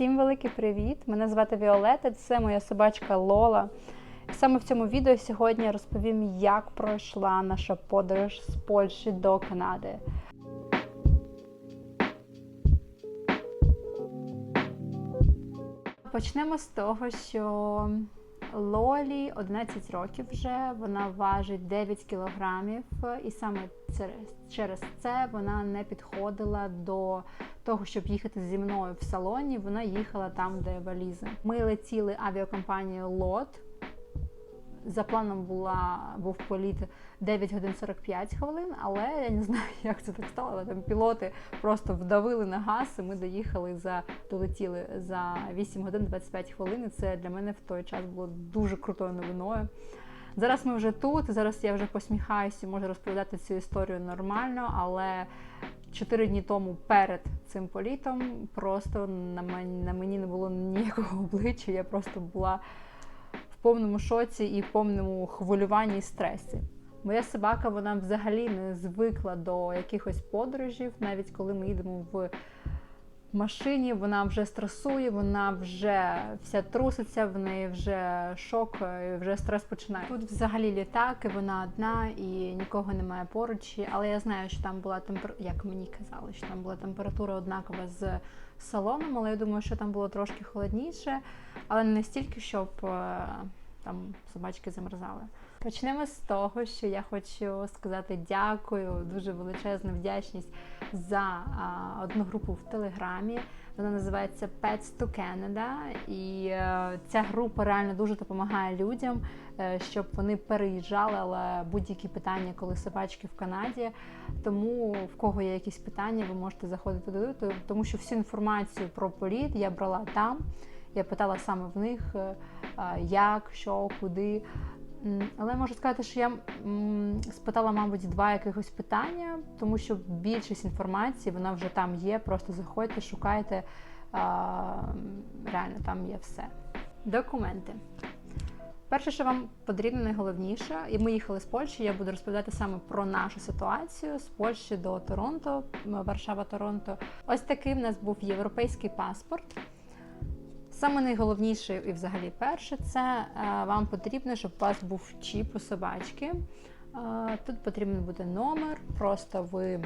Всім великий привіт! Мене звати Віолета, це моя собачка Лола. Саме в цьому відео сьогодні я розповім, як пройшла наша подорож з Польщі до Канади. Почнемо з того, що Лолі 11 років вже, вона важить 9 кілограмів, і саме через- це вона не підходила до того, щоб їхати зі мною в салоні. Вона їхала там, де валізи. Ми летіли авіакомпанією Лот. За планом була був політ 9 годин 45 хвилин, але я не знаю, як це так стало. але Там пілоти просто вдавили на газ, і ми доїхали за долетіли за 8 годин 25 хвилин. І це для мене в той час було дуже крутою новиною. Зараз ми вже тут, зараз я вже посміхаюся, можу розповідати цю історію нормально, але чотири дні тому перед цим політом просто на мені, не було ніякого обличчя. Я просто була повному шоці і повному хвилюванні і стресі. Моя собака вона взагалі не звикла до якихось подорожів, навіть коли ми їдемо в машині, вона вже стресує, вона вже вся труситься, в неї вже шок, вже стрес починає. Тут взагалі літак, і вона одна, і нікого немає поруч. Але я знаю, що там була температура, як мені казали, що там була температура однакова з салоном, але я думаю, що там було трошки холодніше, але не настільки, щоб е, там собачки замерзали. Почнемо з того, що я хочу сказати дякую, дуже величезну вдячність за а, одну групу в Телеграмі. Вона називається Pets to Canada. І е, ця група реально дуже допомагає людям, е, щоб вони переїжджали, але будь-які питання, коли собачки в Канаді. Тому в кого є якісь питання, ви можете заходити туди, то- тому що всю інформацію про політ я брала там. Я питала саме в них, е, як, що, куди. Але можу сказати, що я спитала, мабуть, два якихось питання, тому що більшість інформації вона вже там є. Просто заходьте, шукайте. Реально там є все. Документи. Перше, що вам потрібно, найголовніше, і ми їхали з Польщі. Я буду розповідати саме про нашу ситуацію з Польщі до Торонто, Варшава-Торонто. Ось такий в нас був європейський паспорт. Саме найголовніше і взагалі перше, це е, вам потрібно, щоб у вас був чіп у собачки. Е, Тут потрібен буде номер, просто ви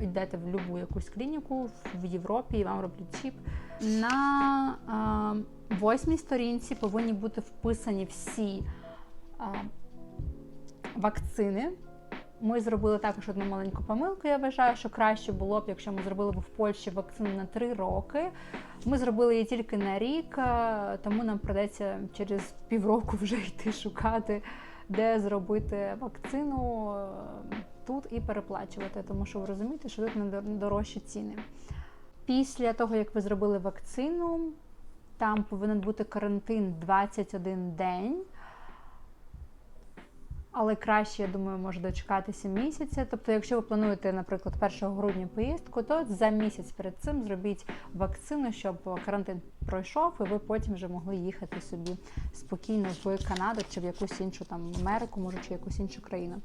йдете в будь-яку якусь клініку в Європі і вам роблять чіп. На е, восьмій сторінці повинні бути вписані всі вакцини. Ми зробили також одну маленьку помилку. Я вважаю, що краще було б, якщо ми зробили б в Польщі вакцину на 3 роки. Ми зробили її тільки на рік, е, тому нам придеться через півроку вже йти шукати, де зробити вакцину е, тут і переплачувати, тому що ви розумієте, що тут надо- дорожчі ціни. Після того, як ви зробили вакцину, там повинен бути карантин 21 день. Але краще, я думаю, може дочекатися місяця. Тобто, якщо ви плануєте, наприклад, 1 грудня поїздку, то за місяць перед цим зробіть вакцину, щоб карантин пройшов, і ви потім вже могли їхати собі спокійно в Канаду чи в якусь іншу там Америку, може, чи якусь іншу країну.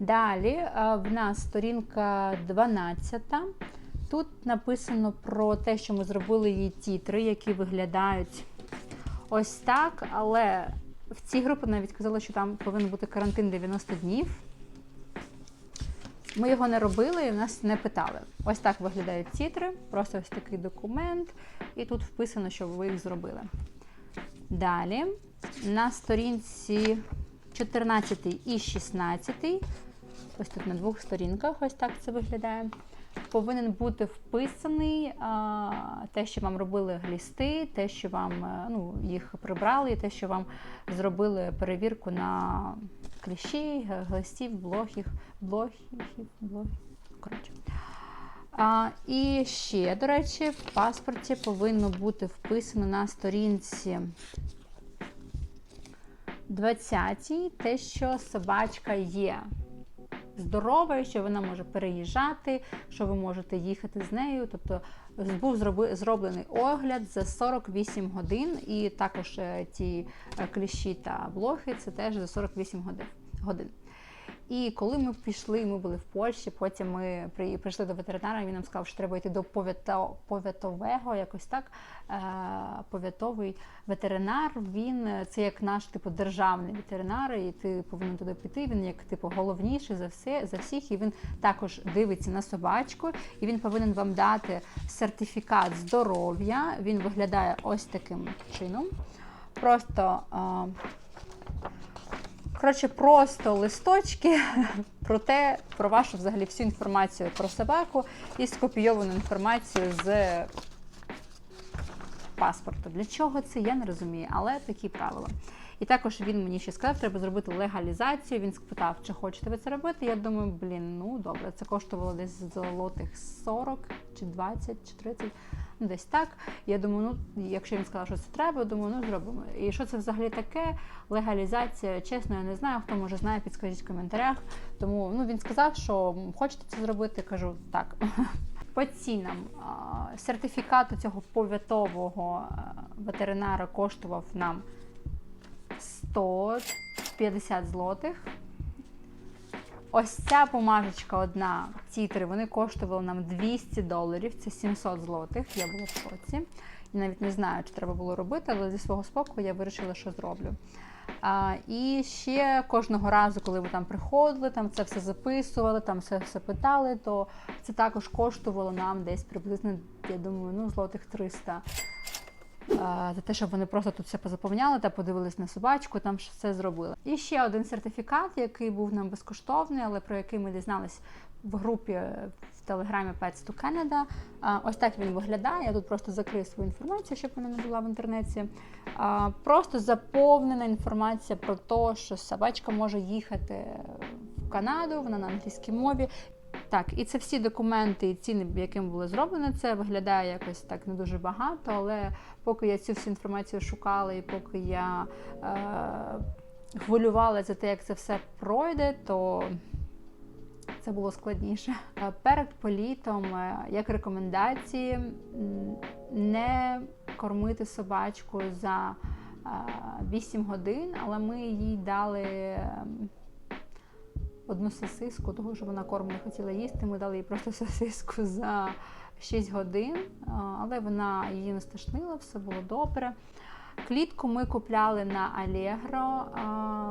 Далі е, в нас сторінка 12. Тут написано про те, що ми зробили її тітри, які виглядають ось так, але в цій групі навіть казали, що там повинен бути карантин 90 днів. Ми його не робили і нас не питали. Ось так виглядають тітри, просто ось такий документ, і тут вписано, що ви їх зробили. Далі на сторінці 14 і 16, ось тут на двох сторінках, ось так це виглядає. Повинен бути вписаний а, те, що вам робили глісти, те, що вам е, ну, їх прибрали, і те, що вам зробили перевірку на кліщі, глистів, блохів, блохів, блохів. А, і ще, до речі, в паспорті повинно бути вписано на сторінці 20 те, що собачка є здорова, що вона може переїжджати, що ви можете їхати з нею. Тобто був зроблений огляд за 48 годин, і також е, ті е, кліщі та блохи це теж за 48 годин. І коли ми пішли, ми були в Польщі, потім ми при- прийшли до ветеринара, він нам сказав, що треба йти до повітового, якось так. Е, Повітовий ветеринар, він е, це як наш типу державний ветеринар, і ти повинен туди піти. Він як типу головніший за все за всіх, і він також дивиться на собачку, і він повинен вам дати сертифікат здоров'я. Він виглядає ось таким чином. Просто. Коротше, просто листочки про те, про вашу взагалі всю інформацію про собаку і скопійовану інформацію з паспорту. Для чого це, я не розумію, але такі правила. І також він мені ще сказав, треба зробити легалізацію. Він спитав, чи хочете ви це робити. Я думаю, блін, ну добре, це коштувало десь золотих 40 чи 20 чи 30, ну десь так. Я думаю, ну якщо він сказав, що це треба, думаю, ну зробимо. І що це взагалі таке? Легалізація, чесно, я не знаю. Хто може знає, підскажіть в коментарях. Тому ну він сказав, що хочете це зробити. Кажу так. По цінам сертифікат цього повітового ветеринара коштував нам 150 злотих. Ось ця помажечка одна, ці три, вони коштували нам 200 доларів, це 700 злотих. Я була в шоці. І навіть не знаю, чи треба було робити, але зі свого спокою я вирішила, що зроблю. А, і ще кожного разу, коли ви там приходили, там це все записували, там все, все питали, то це також коштувало нам десь приблизно, я думаю, ну, злотих 300. А, За те, щоб вони просто тут все позаповняли та подивились на собачку, там все зробили. І ще один сертифікат, який був нам безкоштовний, але про який ми дізнались в групі в телеграмі Pets to Canada. Ось так він виглядає. Я тут просто закрию свою інформацію, щоб вона не була в інтернеті. Просто заповнена інформація про те, що собачка може їхати в Канаду, вона на англійській мові. Так, і це всі документи і ціни, яким було зроблено це, виглядає якось так не дуже багато, але поки я цю всю інформацію шукала і поки я е, хвилювала за те, як це все пройде, то це було складніше. Е, Перед політом, е, як рекомендації, не кормити собачку за е, 8 годин, але ми їй дали. Одну сосиску, того що вона корм не хотіла їсти. Ми дали їй просто сосиску за 6 годин, але вона її не стошнила, все було добре. Клітку ми купляли на Allegro,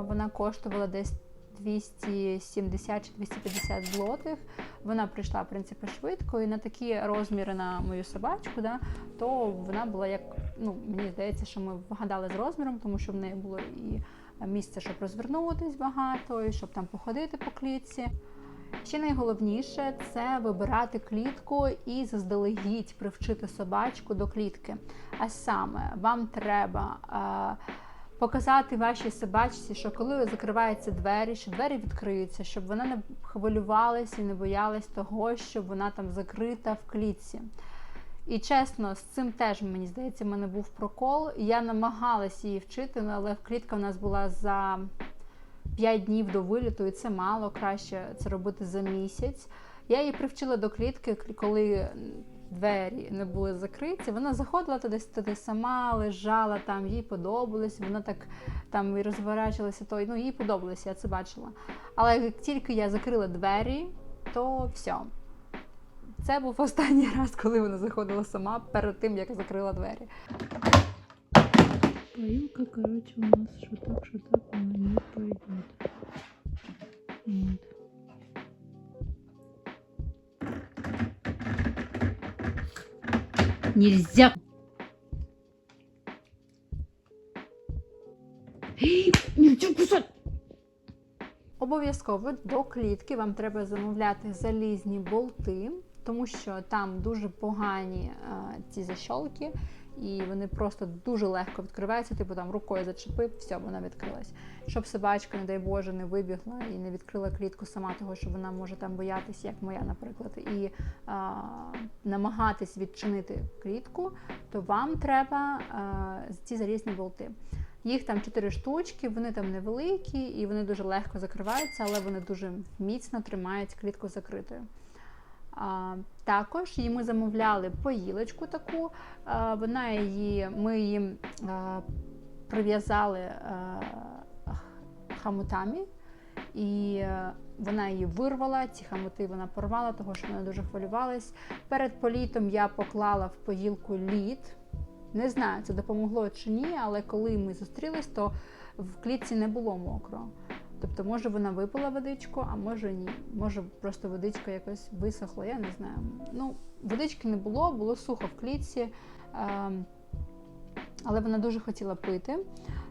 вона коштувала десь 270 чи 250 злотих. Вона прийшла в принципі швидко, і на такі розміри на мою собачку, да, то вона була як, ну мені здається, що ми вгадали з розміром, тому що в неї було і місце, щоб розвернутись багато, і щоб там походити по клітці. Ще найголовніше це вибирати клітку і заздалегідь привчити собачку до клітки. А саме вам треба е, показати вашій собачці, що коли закриваються двері, що двері відкриються, щоб вона не хвилювалася і не боялась того, що вона там закрита в клітці. І чесно, з цим теж мені здається, в мене був прокол. Я намагалась її вчити, ну, але клітка в нас була за 5 днів до виліту, і це мало краще це робити за місяць. Я її привчила до клітки, коли двері не були закриті. Вона заходила туди, туди сама, лежала там, їй подобалось. Вона так там і розворачувалася, то ну їй подобалося, я це бачила. Але як тільки я закрила двері, то все. Це був останній раз, коли вона заходила сама перед тим, як закрила двері. Поилка, короче, у нас что так, что так, она не пойдет. Вот. Нельзя! Нельзя кусать! Обов'язково до клітки вам треба замовляти залізні болти, тому що там дуже погані е, ці защолки, і вони просто дуже легко відкриваються. Типу там рукою зачепив, все, вона відкрилась. Щоб собачка, не дай Боже, не вибігла і не відкрила клітку сама, того що вона може там боятися, як моя, наприклад, і е, намагатись відчинити клітку, то вам треба е, ці залізні болти. Їх там чотири штучки, вони там невеликі і вони дуже легко закриваються, але вони дуже міцно тримають клітку закритою. А, також її ми замовляли поїлочку таку. А, вона її, ми її прив'язали а, хомутами. і е, вона її вирвала. Ці хамути вона порвала, того що вона дуже хвилювалась. Перед політом я поклала в поїлку лід. Не знаю, це допомогло чи ні, але коли ми зустрілись, то в клітці не було мокро. Тобто, може, вона випила водичку, а може ні. Може, просто водичка якось висохла, я не знаю. Ну, водички не було, було сухо в клітці, ем, але вона дуже хотіла пити.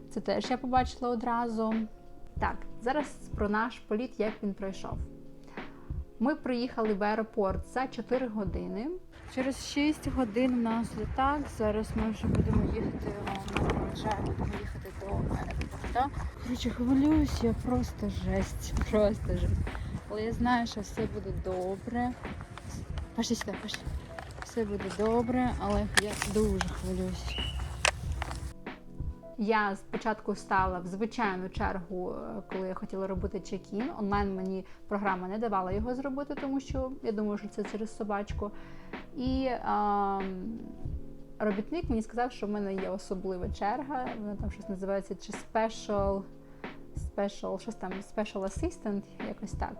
Це теж я побачила одразу. Так, зараз про наш політ, як він пройшов. Ми приїхали в аеропорт за 4 години. Через 6 годин у нас літак. Зараз ми вже будемо їхати. Проведжає, будемо їхати до аеропорту. Коротше, хвилююсь, я просто жесть. Просто жесть. Але я знаю, що все буде добре. Пошли сюди, пошли. Все буде добре, але я дуже хвилююсь. Я спочатку стала в звичайну чергу, е, коли я хотіла робити чек-ін. Онлайн мені програма не давала його зробити, тому що я думаю, що це через собачку. І ем, робітник мені сказав, що в мене є особлива черга. Вона там щось називається чи special, special, щось там special assistant, якось так.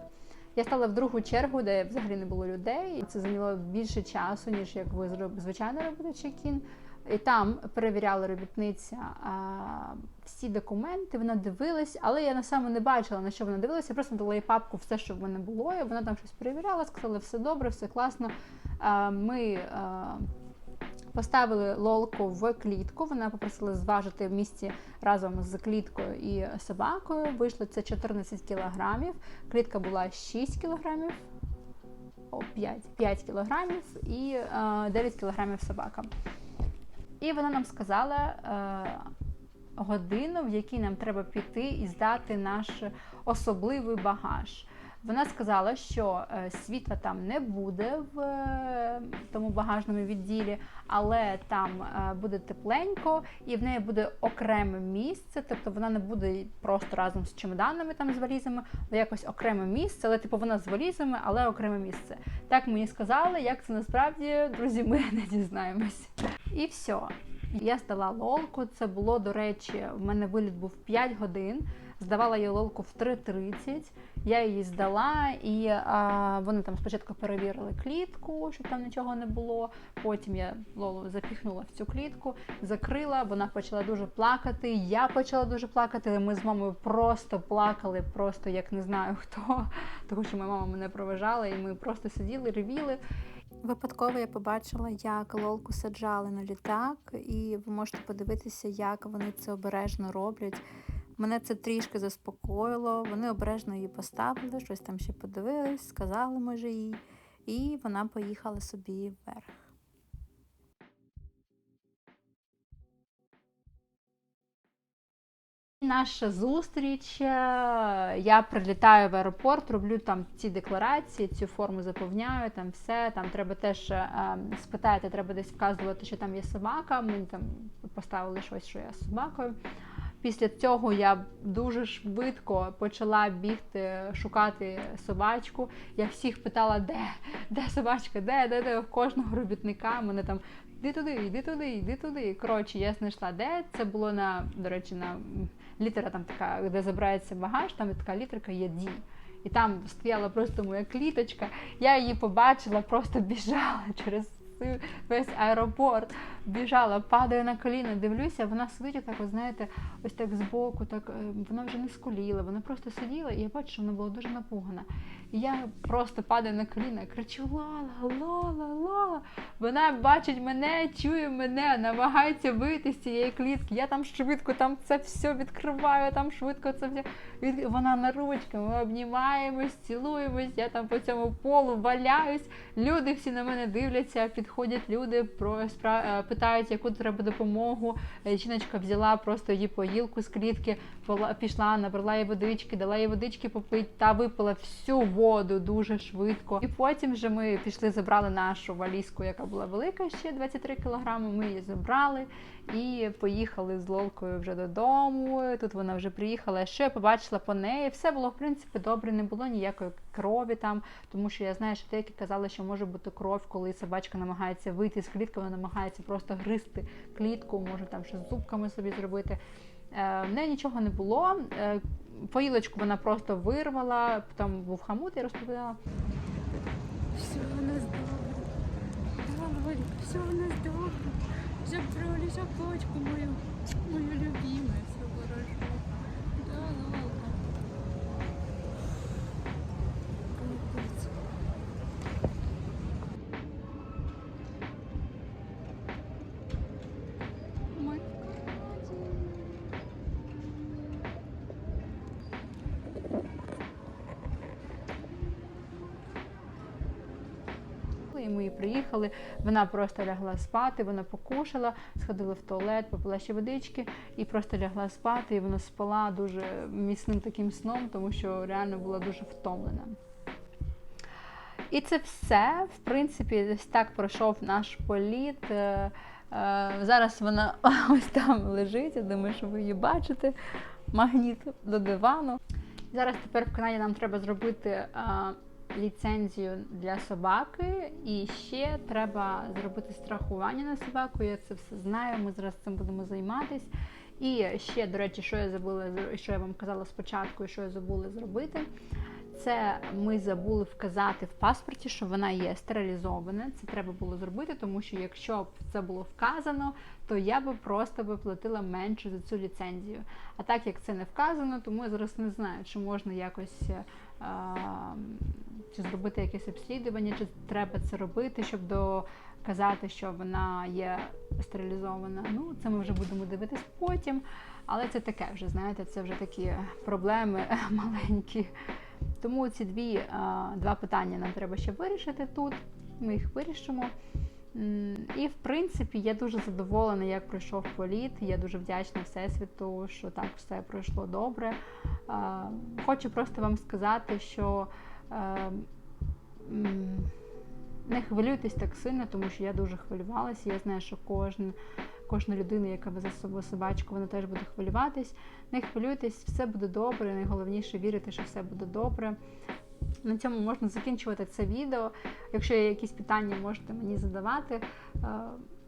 Я стала в другу чергу, де взагалі не було людей. Це зайняло більше часу, ніж як ви звичайно робите чек-ін. І там перевіряла робітниця а, всі документи, вона дивилась, але я на саме не бачила, на що вона дивилася. Я просто дала їй папку все, що в мене було. І вона там щось перевіряла, сказала, все добре, все класно. А, ми а, поставили лолку в клітку. Вона попросила зважити в місці разом з кліткою і собакою. Вийшло це 14 кілограмів. Клітка була 6 кілограмів. О, 5, 5 кілограмів і е, 9 кілограмів собака. І вона нам сказала е, годину, в якій нам треба піти і здати наш особливий багаж. Вона сказала, що е, світла там не буде в е, тому багажному відділі, але там е, буде тепленько, і в неї буде окреме місце, тобто вона не буде просто разом з чемоданами там з валізами, а якось окреме місце, але типу вона з валізами, але окреме місце. Так мені сказали, як це насправді, друзі, ми не дізнаємось. І все. Я здала лолку. Це було, до речі, в мене виліт був 5 годин. Здавала я лолку в 3.30. Я її здала, і а, вони там спочатку перевірили клітку, щоб там нічого не було. Потім я лолу запіхнула в цю клітку, закрила. Вона почала дуже плакати. Я почала дуже плакати. Ми з мамою просто плакали, просто як не знаю хто, тому що моя мама мене проважала, і ми просто сиділи, ревіли. Випадково я побачила, як лолку саджали на літак, і ви можете подивитися, як вони це обережно роблять. Мене це трішки заспокоїло. Вони обережно її поставили, щось там ще подивились, сказали, може, їй, і вона поїхала собі вверх. Наша зустріч. е, Я прилітаю в аеропорт, роблю там ці декларації, цю форму заповняю, там все. Там треба теж е, спитати, треба десь вказувати, що там є собака. Ми там поставили щось, що я з собакою. Після цього я дуже швидко почала бігти, шукати собачку. Я всіх питала, де, де собачка, де, де, де кожного робітника. Мене там йди туди, йди туди, йди туди. Коротше, я знайшла де. Це було на, до речі, на літера там така, де забирається багаж, там така літерка є Ді. І там стояла просто моя кліточка. Я її побачила, просто біжала через цей весь аеропорт. Біжала, падаю на коліна, дивлюся, вона сидить так, знаєте, ось так збоку, так е, вона вже не скуліла, вона просто сиділа, і я бачу, що вона була дуже напугана. Я просто падаю на коліна, кричу Лала, Лала, Лала. Вона бачить мене, чує мене, намагається вийти з цієї клітки. Я там швидко там це все відкриваю, там швидко це все. Вона на ручки, ми обнімаємось, цілуємось, я там по цьому полу валяюсь. Люди всі на мене дивляться, підходять люди, про спра- питають, яку треба допомогу. Жіночка взяла просто її поїлку з клітки, пішла, набрала їй водички, дала їй водички попити та випила всю воду дуже швидко. І потім вже ми пішли, забрали нашу валізку, яка була велика, ще 23 кілограми. Ми її забрали і поїхали з Лолкою вже додому. Тут вона вже приїхала. Що я побачила по неї? Все було в принципі добре, не було ніякої крові там, тому що я знаю, що деякі казали, що може бути кров, коли собачка намагається вийти з клітки, вона намагається просто гризти клітку, може там щось з зубками собі зробити. Е, В неї нічого не було. Е, поїлочку вона просто вирвала, там був хамут, я розповідала. Все у нас добре. Все у нас добре. Забрали собачку мою, мою любимую, Ми приїхали, вона просто лягла спати, вона покушала, сходила в туалет, попила ще водички і просто лягла спати, і вона спала дуже міцним таким сном, тому що реально була дуже втомлена. І це все, в принципі, десь так пройшов наш політ. Е, е, Зараз вона ось там лежить. Я думаю, що ви її бачите. Магніт до дивану. Зараз тепер в Канаді нам треба зробити а, ліцензію для собаки, і ще треба зробити страхування на собаку. Я це все знаю. Ми зараз цим будемо займатися. І ще, до речі, що я забула що я вам казала спочатку, і що я забула зробити. Це ми забули вказати в паспорті, що вона є стерилізована. Це треба було зробити, тому що якщо б це було вказано, то я би просто би платила менше за цю ліцензію. А так як це не вказано, тому я зараз не знаю, чи можна якось е, а, чи зробити якесь обслідування, чи треба це робити, щоб доказати, що вона є стерилізована. Ну, це ми вже будемо дивитись потім. Але це таке вже, знаєте, це вже такі проблеми маленькі. Тому ці дві, два питання нам треба ще вирішити тут. Ми їх вирішимо. І в принципі я дуже задоволена, як пройшов політ. Я дуже вдячна Всесвіту, що так все пройшло добре. Хочу просто вам сказати, що е, не хвилюйтесь так сильно, тому що я дуже хвилювалася. Я знаю, що кожен, кожна людина, яка везе з собою собачку, вона теж буде хвилюватись. Не хвилюйтесь, все буде добре. Найголовніше вірити, що все буде добре. На цьому можна закінчувати це відео. Якщо є якісь питання, можете мені задавати. Е,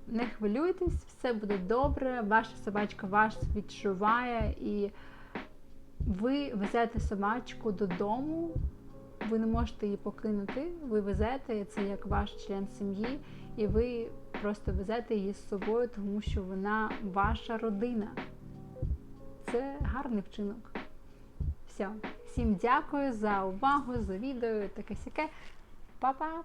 Не хвилюйтесь, все буде добре. Ваша собачка вас відчуває, і ви везете собачку додому. Ви не можете її покинути. Ви везете це як ваш член сім'ї, і ви просто везете її з собою, тому що вона ваша родина. Це гарний вчинок. Все. Всім дякую за увагу, за відео, таке сяке. Па-па!